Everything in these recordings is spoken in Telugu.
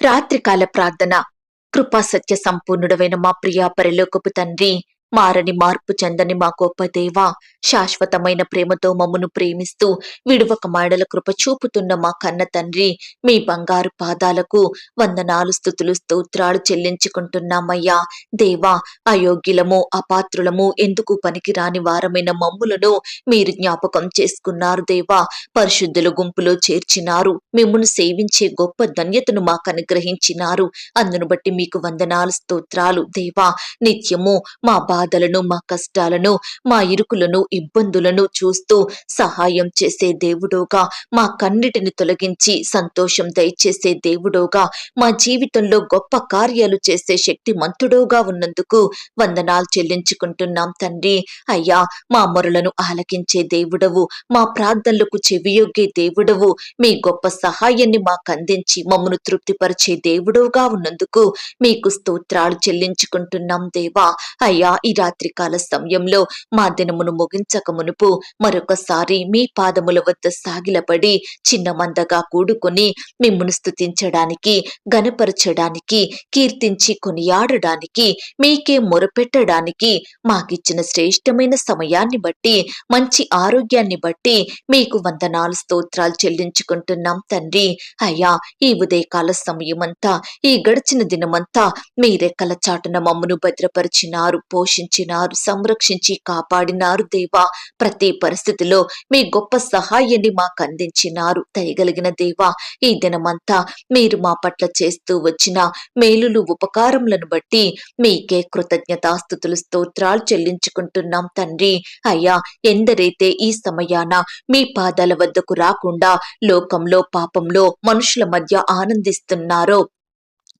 రాత్రికాల ప్రార్థన. కృపా సత్య సంపూర్ణుడమైన మా ప్రియా పరిలోకపు తండ్రి మారని మార్పు చెందని మా గొప్ప దేవ శాశ్వతమైన ప్రేమతో మమ్మను ప్రేమిస్తూ విడువక మాడల కృప చూపుతున్న మా కన్న తండ్రి మీ బంగారు పాదాలకు వందనాలు స్థుతులు స్తోత్రాలు చెల్లించుకుంటున్నామయ్యా. దేవా అయోగ్యులము అపాత్రులము ఎందుకు పనికిరాని వారమైన మమ్ములను మీరు జ్ఞాపకం చేసుకున్నారు దేవా. పరిశుద్ధుల గుంపులో చేర్చినారు మిమ్మల్ని సేవించే గొప్ప ధన్యతను మాకు అనుగ్రహించినారు. అందును బట్టి మీకు వందనాలు స్తోత్రాలు దేవా. నిత్యము మా బాధలను మా కష్టాలను మా ఇరుకులను ఇబ్బందులను చూస్తూ సహాయం చేసే దేవుడోగా. మా కన్నిటిని తొలగించి సంతోషం దయచేసే దేవుడోగా. మా జీవితంలో గొప్ప కార్యాలు చేసే శక్తిమంతుడోగా ఉన్నందుకు వందనాలు చెల్లించుకుంటున్నాం తండ్రి. అయ్యా మా మొరలను ఆలకించే దేవుడవు. మా ప్రార్థనలకు చెవియొగ్గే దేవుడవు. మీ గొప్ప సహాయాన్ని మాకు అందించి మమ్మను తృప్తిపరిచే దేవుడవుగా ఉన్నందుకు మీకు స్తోత్రాలు చెల్లించుకుంటున్నాం దేవా. అయ్యా ఈ ఈ రాత్రికాల సమయంలో మా దినమును ముగించక మునుపు మరొకసారి మీ పాదముల వద్ద సాగిలపడి చిన్న మందగా కూడుకొని మిమ్మును స్తుతించడానికి గనపరచడానికి కీర్తించి కొనియాడడానికి మీకే మొరపెట్టడానికి మాకిచ్చిన శ్రేష్టమైన సమయాన్ని బట్టి మంచి ఆరోగ్యాన్ని బట్టి మీకు వందనాలు స్తోత్రాలు చెల్లించుకుంటున్నాం తండ్రి. అయ్యా ఈ ఉదయకాల సమయమంతా ఈ గడిచిన దినమంతా మీ రెక్కల చాటున మమ్మను భద్రపరిచినారు పోషి పోషించినారు సంరక్షించి కాపాడినారు దేవా. ప్రతి పరిస్థితిలో మీ గొప్ప సహాయాన్ని మాకు అందించినారు దయగలిగిన దేవా. ఈ దినమంతా మీరు మా పట్ల చేస్తూ వచ్చిన మేలులు ఉపకారములను బట్టి మీకే కృతజ్ఞతాస్థుతులు స్తోత్రాలు చెల్లించుకుంటున్నాం తండ్రి. అయ్యా ఎందరైతే ఈ సమయాన మీ పాదాల వద్దకు రాకుండా లోకంలో పాపంలో మనుషుల మధ్య ఆనందిస్తున్నారో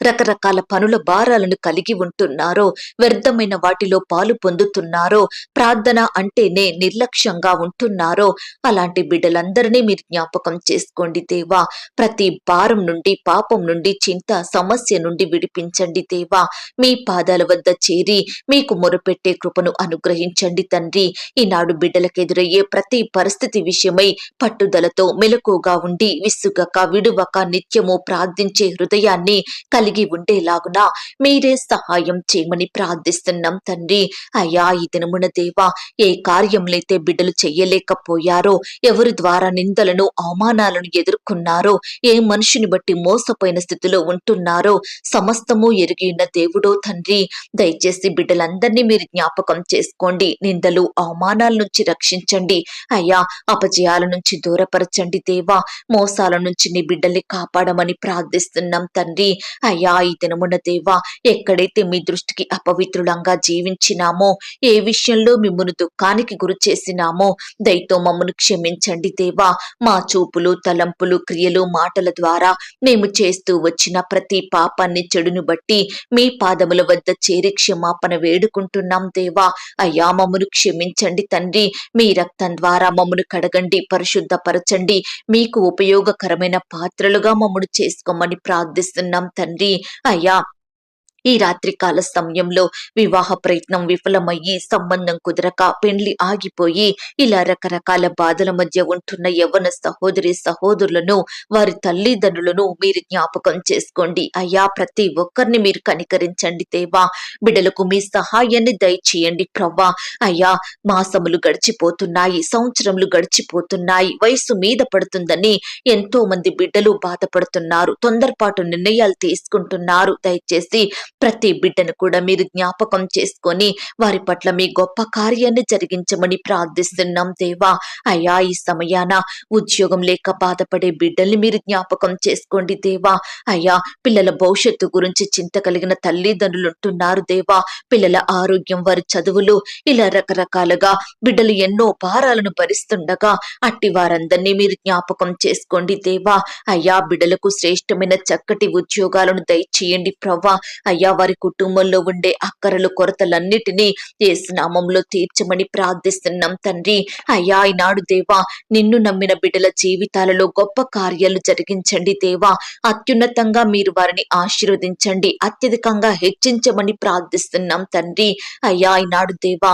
రకరకాల పనుల భారాలను కలిగి ఉంటున్నారో వ్యర్థమైన వాటిలో పాలు పొందుతున్నారో ప్రార్థన అంటేనే నిర్లక్ష్యంగా ఉంటున్నారో అలాంటి బిడ్డలందరినీ మీరు జ్ఞాపకం చేసుకోండి దేవా. ప్రతి భారం నుండి పాపం నుండి చింత సమస్య నుండి విడిపించండి దేవా. మీ పాదాల వద్ద చేరి మీకు మొరపెట్టే కృపను అనుగ్రహించండి తండ్రి. ఈనాడు బిడ్డలకు ఎదురయ్యే ప్రతి పరిస్థితి విషయమై పట్టుదలతో మెలకుగా ఉండి విసుగక విడువక నిత్యము ప్రార్థించే హృదయాన్ని కలిగి ఉండేలాగున? మీరే సహాయం చేయమని ప్రార్థిస్తున్నాం తండ్రి. అయ్యా ఈ దినమున దేవా ఏ కార్యములైతే బిడ్డలు చెయ్యలేకపోయారో ఎవరి ద్వారా నిందలను అవమానాలను ఎదుర్కొన్నారో ఏ మనిషిని బట్టి మోసపోయిన స్థితిలో ఉంటున్నారో సమస్తము ఎరిగి ఉన్న దేవుడో తండ్రి. దయచేసి బిడ్డలందరినీ మీరు జ్ఞాపకం చేసుకోండి. నిందలు అవమానాల నుంచి రక్షించండి. అయ్యా అపజయాల నుంచి దూరపరచండి దేవా. మోసాల నుంచి నీ బిడ్డల్ని కాపాడమని ప్రార్థిస్తున్నాం తండ్రి. అయ్యా ఈ దినమున దేవా ఎక్కడైతే మీ దృష్టికి అపవిత్రులంగా జీవించినామో ఏ విషయంలో మిమ్మల్ని దుఃఖానికి గురి చేసినామో దయతో మమ్మను క్షమించండి దేవా. మా చూపులు తలంపులు క్రియలు మాటల ద్వారా మేము చేస్తూ వచ్చిన ప్రతి పాపాన్ని చెడును బట్టి మీ పాదముల వద్ద చేరి క్షమాపణ వేడుకుంటున్నాం దేవా. అయ్యా మమ్మను క్షమించండి తండ్రి. మీ రక్తం ద్వారా మమ్మను కడగండి పరిశుద్ధపరచండి. మీకు ఉపయోగకరమైన పాత్రలుగా మమ్మను చేసుకోమని ప్రార్థిస్తున్నాం తండ్రి. అయ్యా ఈ రాత్రికాల సమయంలో వివాహ ప్రయత్నం విఫలమయ్యి సంబంధం కుదరక పెండ్లి ఆగిపోయి ఇలా రకరకాల బాధల మధ్య ఉంటున్న యవ్వన సహోదరి సహోదరులను వారి తల్లిదండ్రులను మీరు జ్ఞాపకం చేసుకోండి. అయ్యా ప్రతి ఒక్కరిని మీరు కనికరించండి దేవా. బిడ్డలకు మీ సహాయాన్ని దయచేయండి ప్రవ్వా. అయ్యా మాసములు గడిచిపోతున్నాయి సంవత్సరములు గడిచిపోతున్నాయి వయసు మీద పడుతుందని ఎంతో మంది బిడ్డలు బాధపడుతున్నారు తొందరపాటు నిర్ణయాలు తీసుకుంటున్నారు. దయచేసి ప్రతి బిడ్డను కూడా మీరు జ్ఞాపకం చేసుకొని వారి పట్ల మీ గొప్ప కార్యాన్ని జరిగించమని ప్రార్థిస్తున్నాం దేవా. అయ్యా ఈ సమయాన ఉద్యోగం లేక బాధపడే బిడ్డల్ని మీరు జ్ఞాపకం చేసుకోండి దేవా. అయ్యా పిల్లల భవిష్యత్తు గురించి చింత కలిగిన తల్లిదండ్రులుంటున్నారు దేవా. పిల్లల ఆరోగ్యం వారి చదువులు ఇలా రకరకాలుగా బిడ్డలు ఎన్నో భారాలను భరిస్తుండగా అట్టి వారందరినీ మీరు జ్ఞాపకం చేసుకోండి దేవా. అయ్యా బిడ్డలకు శ్రేష్టమైన చక్కటి ఉద్యోగాలను దయచేయండి ప్రవ్వా. అయ్యా వారి కుటుంబంలో ఉండే అక్కరలు కొరతలన్నిటినీ నామంలో తీర్చమని ప్రార్థిస్తున్నాం తండ్రి. అయ్యా ఈనాడు దేవా నిన్ను నమ్మిన బిడ్డల జీవితాలలో గొప్ప కార్యాలు జరిగించండి దేవా. అత్యున్నతంగా మీరు వారిని ఆశీర్వదించండి. అత్యధికంగా హెచ్చించమని ప్రార్థిస్తున్నాం తండ్రి. అయ్యా ఈనాడు దేవా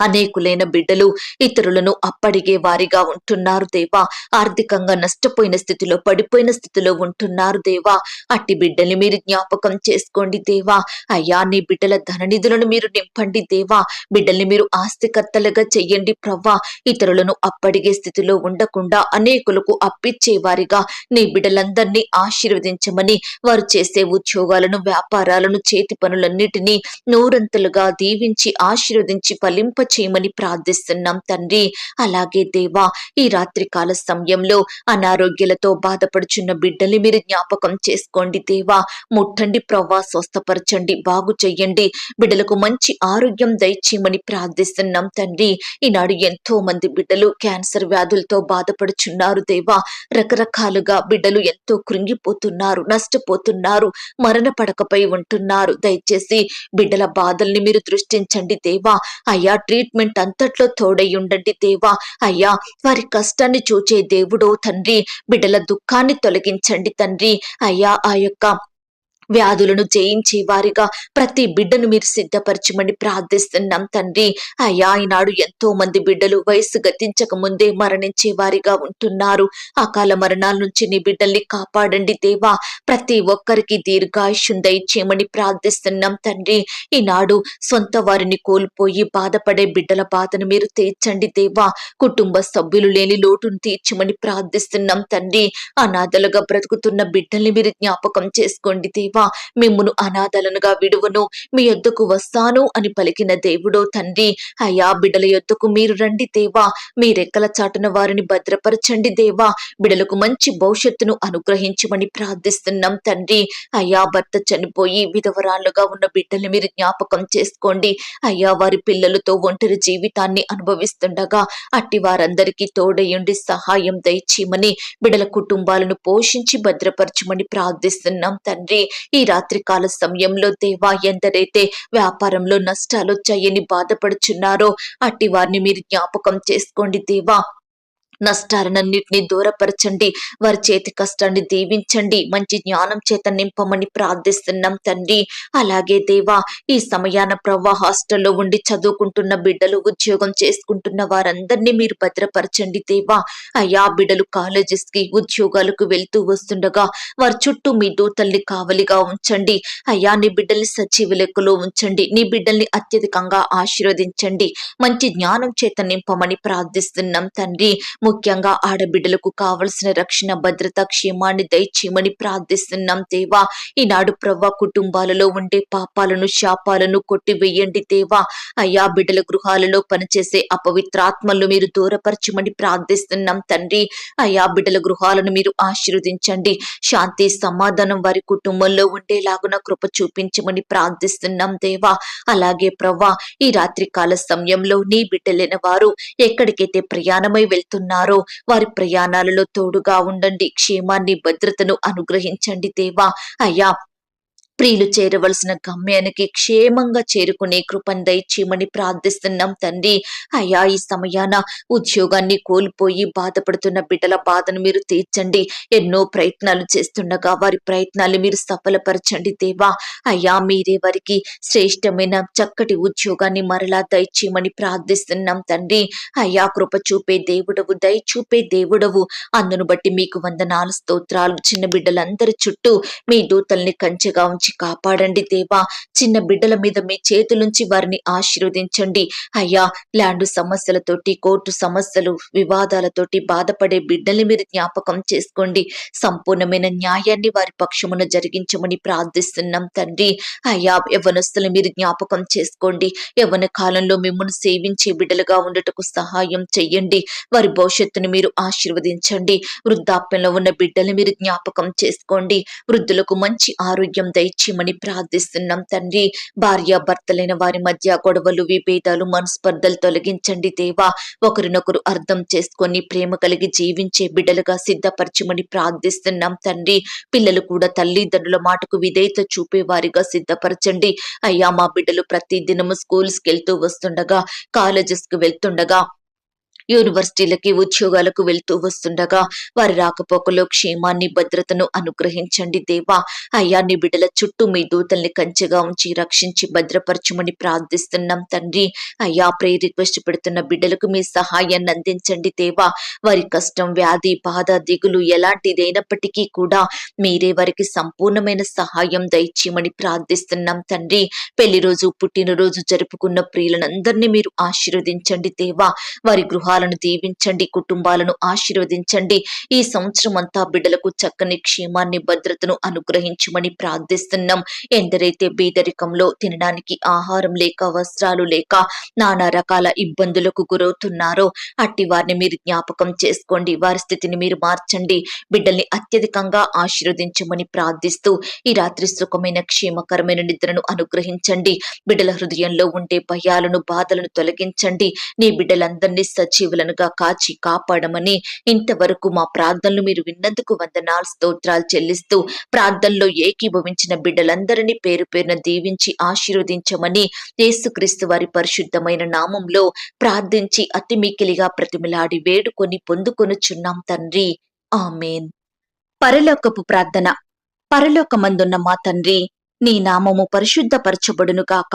అనేకులైన బిడ్డలు ఇతరులను అప్పడిగే వారిగా ఉంటున్నారు దేవా. ఆర్థికంగా నష్టపోయిన స్థితిలో పడిపోయిన స్థితిలో ఉంటున్నారు దేవా. అట్టి బిడ్డల్ని మీరు జ్ఞాపకం చేసుకోండి దేవా. అయ్యా నీ బిడ్డల ధననిధులను మీరు నింపండి దేవా. బిడ్డల్ని మీరు ఆస్తికర్తలుగా చెయ్యండి ప్రవ్వా. ఇతరులను అప్పడిగే స్థితిలో ఉండకుండా అనేకులకు అప్పిచ్చే వారిగా నీ బిడ్డలందరినీ ఆశీర్వదించమని వారు చేసే ఉద్యోగాలను వ్యాపారాలను చేతి పనులన్నిటినీ నూరంతలుగా దీవించి ఆశీర్వదించి ఫలింప చేయమని ప్రార్థిస్తున్నాం తండ్రి. అలాగే దేవా ఈ రాత్రికాల సమయంలో అనారోగ్యాలతో బాధపడుచున్న బిడ్డల్ని మీరు జ్ఞాపకం చేసుకోండి దేవా. ముట్టండి ప్రవ్వా స్వస్థపరచండి బాగు చెయ్యండి. బిడ్డలకు మంచి ఆరోగ్యం దయచేయమని ప్రార్థిస్తున్నాం తండ్రి. ఈనాడు ఎంతో మంది బిడ్డలు క్యాన్సర్ వ్యాధులతో బాధపడుచున్నారు దేవా. రకరకాలుగా బిడ్డలు ఎంతో కృంగిపోతున్నారు నష్టపోతున్నారు మరణ పడకపై ఉంటున్నారు. దయచేసి బిడ్డల బాధల్ని మీరు దృష్టించండి దేవా. అయ్యా ట్రీట్మెంట్ అంతట్లో తోడయ్యుండండి దేవా. అయ్యా వారి కష్టాన్ని చూచే దేవుడో తండ్రి. బిడ్డల దుఃఖాన్ని తొలగించండి తండ్రి. అయ్యా ఆ యొక్క వ్యాధులను జయించే వారిగా ప్రతి బిడ్డను మీరు సిద్ధపరచమని ప్రార్థిస్తున్నాం తండ్రి. అయ్యా ఈనాడు ఎంతో మంది బిడ్డలు వయసు గతించక ముందే మరణించే వారిగా ఉంటున్నారు. అకాల మరణాల నుంచి నీ బిడ్డల్ని కాపాడండి దేవా. ప్రతి ఒక్కరికి దీర్ఘాయుష్యం దయచేయమని ప్రార్థిస్తున్నాం తండ్రి. ఈనాడు సొంత వారిని కోల్పోయి బాధపడే బిడ్డల బాధను మీరు తీర్చండి దేవా. కుటుంబ సభ్యులు లేని లోటును తీర్చమని ప్రార్థిస్తున్నాం తండ్రి. అనాథలుగా బ్రతుకుతున్న బిడ్డల్ని మీరు జ్ఞాపకం చేసుకోండి దేవా. మిమ్మును అనాథలనుగా విడువను మీ యొద్దకు వస్తాను అని పలికిన దేవుడో తండ్రి. అయ్యా బిడ్డల యొద్దకు మీరు రండి దేవా. మీ రెక్కల చాటున వారిని భద్రపరచండి దేవా. బిడలకు మంచి భవిష్యత్తును అనుగ్రహించమని ప్రార్థిస్తున్నాం తండ్రి. అయ్యా భర్త చనిపోయి విధవరాళ్ళుగా ఉన్న బిడ్డల్ని మీరు జ్ఞాపకం చేసుకోండి. అయ్యా వారి పిల్లలతో ఒంటరి జీవితాన్ని అనుభవిస్తుండగా అట్టి వారందరికీ తోడయుండి సహాయం దయచేయమని బిడల కుటుంబాలను పోషించి భద్రపరచమని ప్రార్థిస్తున్నాం తండ్రి. ఈ రాత్రికాల సమయంలో దేవా ఎందరైతే వ్యాపారంలో నష్టాలు వచ్చాయని బాధపడుచున్నారో అట్టి వారిని మీరు జ్ఞాపకం చేసుకోండి దేవా. నష్టాలన్నింటినీ దూరపరచండి. వారి చేతి కష్టాన్ని దీవించండి. మంచి జ్ఞానం చేత నింపమని ప్రార్థిస్తున్నాం తండ్రి. అలాగే దేవా ఈ సమయాన ప్రవ్వా హాస్టల్లో ఉండి చదువుకుంటున్న బిడ్డలు ఉద్యోగం చేసుకుంటున్న వారందరినీ మీరు భద్రపరచండి దేవా. అయ్యా బిడ్డలు కాలేజెస్కి ఉద్యోగాలకు వెళ్తూ వస్తుండగా వారి చుట్టూ మీ దూతల్ని కావలిగా ఉంచండి. అయ్యా నీ బిడ్డల్ని సజీవ లెక్కలో ఉంచండి. నీ బిడ్డల్ని అత్యధికంగా ఆశీర్వదించండి. మంచి జ్ఞానం చేత నింపమని ప్రార్థిస్తున్నాం తండ్రి. ముఖ్యంగా ఆడబిడ్డలకు కావలసిన రక్షణ భద్రత క్షేమాన్ని దయచేయమని ప్రార్థిస్తున్నాం దేవా. ఈనాడు ప్రవ్వ కుటుంబాలలో ఉండే పాపాలను శాపాలను కొట్టివేయండి దేవా. అయ్యా బిడ్డల గృహాలలో పనిచేసే అపవిత్రాత్మలు మీరు దూరపరచమని ప్రార్థిస్తున్నాం తండ్రి. అయ్యా బిడ్డల గృహాలను మీరు ఆశీర్వదించండి. శాంతి సమాధానం వారి కుటుంబంలో ఉండేలాగున కృప చూపించమని ప్రార్థిస్తున్నాం దేవా. అలాగే ప్రవ్వా ఈ రాత్రి కాల సమయంలో నీ బిడ్డలైన వారు ఎక్కడికైతే ప్రయాణమై వెళ్తున్నారు వారి ప్రయాణాలలో తోడుగా ఉండండి. క్షేమాన్ని భద్రతను అనుగ్రహించండి దేవా. అయ్యా ప్రియులు చేరవలసిన గమ్యానికి క్షేమంగా చేరుకునే కృపను దయచేయమని ప్రార్థిస్తున్నాం తండ్రి. అయ్యా ఈ సమయాన ఉద్యోగాన్ని కోల్పోయి బాధపడుతున్న బిడ్డల బాధను మీరు తీర్చండి. ఎన్నో ప్రయత్నాలు చేస్తుండగా వారి ప్రయత్నాలు మీరు సఫలపరచండి దేవా. అయ్యా మీరే వారికి శ్రేష్టమైన చక్కటి ఉద్యోగాన్ని మరలా దయచేయమని ప్రార్థిస్తున్నాం తండ్రి. అయ్యా కృప చూపే దేవుడవు దయ చూపే దేవుడవు. అందును బట్టి మీకు వందనాలు స్తోత్రాలు చిన్న బిడ్డలందరి చుట్టూ మీ దూతల్ని కంచెగా ఉంచి కాపాడండి దేవా. చిన్న బిడ్డల మీద మీ చేతులుంచి వారిని ఆశీర్వదించండి. అయ్యా ల్యాండ్ సమస్యలతోటి కోర్టు సమస్యలు వివాదాలతోటి బాధపడే బిడ్డల్ని మీరు జ్ఞాపకం చేసుకోండి. సంపూర్ణమైన న్యాయాన్ని వారి పక్షమున జరిగించమని ప్రార్థిస్తున్నాం తండ్రి. అయ్యా యవనస్తులు మీరు జ్ఞాపకం చేసుకోండి. యవన కాలంలో మిమ్మల్ని సేవించే బిడ్డలుగా ఉండటకు సహాయం చెయ్యండి. వారి భవిష్యత్తును మీరు ఆశీర్వదించండి. వృద్ధాప్యంలో ఉన్న బిడ్డలు మీరు జ్ఞాపకం చేసుకోండి. వృద్ధులకు మంచి ఆరోగ్యం దయచేయమని ప్రార్థిస్తున్నాం తండ్రి. భార్య భర్తలైన వారి మధ్య గొడవలు విభేదాలు మనస్పర్ధలు తొలగించండి దేవా. ఒకరినొకరు అర్థం చేసుకొని ప్రేమ కలిగి జీవించే బిడ్డలుగా సిద్ధపరచమని ప్రార్థిస్తున్నాం తండ్రి. పిల్లలు కూడా తల్లిదండ్రుల మాటకు విధేయత చూపే వారిగా సిద్ధపరచండి. అయ్యా మా బిడ్డలు ప్రతి దినము స్కూల్స్కి వెళ్తూ వస్తుండగా కాలేజెస్కి వెళ్తుండగా యూనివర్సిటీలకి ఉద్యోగాలకు వెళ్తూ వస్తుండగా వారి రాకపోకలో క్షేమాన్ని భద్రతను అనుగ్రహించండి దేవా. అయ్యా నీ బిడ్డల చుట్టూ మీ దూతల్ని కంచెగా ఉంచి రక్షించి భద్రపరచమని ప్రార్థిస్తున్నాం తండ్రి. అయ్యా ప్రే రిక్వెస్ట్ పెడుతున్న బిడ్డలకు మీ సహాయాన్ని అందించండి దేవా. వారి కష్టం వ్యాధి బాధ దిగులు ఎలాంటిదైనప్పటికీ కూడా మీరే వారికి సంపూర్ణమైన సహాయం దయచేయమని ప్రార్థిస్తున్నాం తండ్రి. పెళ్ళి రోజు పుట్టినరోజు జరుపుకున్న ప్రియులనందరినీ మీరు ఆశీర్వదించండి దేవా. వారి కుటుంబాలను దీవించండి కుటుంబాలను ఆశీర్వదించండి. ఈ సంవత్సరం అంతా బిడ్డలకు చక్కని క్షేమాన్ని భద్రతను అనుగ్రహించమని ప్రార్థిస్తున్నాం. ఎందరైతే బీదరికంలో తినడానికి ఆహారం లేక వస్త్రాలు లేక నానా రకాల ఇబ్బందులకు గురవుతున్నారో అట్టి వారిని మీరు జ్ఞాపకం చేసుకోండి. వారి స్థితిని మీరు మార్చండి. బిడ్డల్ని అత్యధికంగా ఆశీర్వదించమని ప్రార్థిస్తూ ఈ రాత్రి సుఖమైన క్షేమకరమైన నిద్రను అనుగ్రహించండి. బిడ్డల హృదయంలో ఉండే భయాలను బాధలను తొలగించండి. నీ బిడ్డలందరినీ సజీవులనుగా కాచి కాపాడమని ఇంతవరకు మా ప్రార్థనలు మీరు విన్నందుకు వందనాలు స్తోత్రాలు చెల్లిస్తూ ప్రార్థనలో ఏకీభవించిన బిడ్డలందరినీ పేరు పేరున దీవించి ఆశీర్వదించమని యేసుక్రీస్తు వారి పరిశుద్ధమైన నామంలో ప్రార్థించి అతి మిక్కిలిగా ప్రతిమిలాడి వేడుకొని పొందుకొనుచున్నాం తండ్రి. ఆమెన్. పరలోకపు ప్రార్థన. పరలోకమందున్న మా తండ్రి నీ నామము పరిశుద్ధపరచబడునుగాక.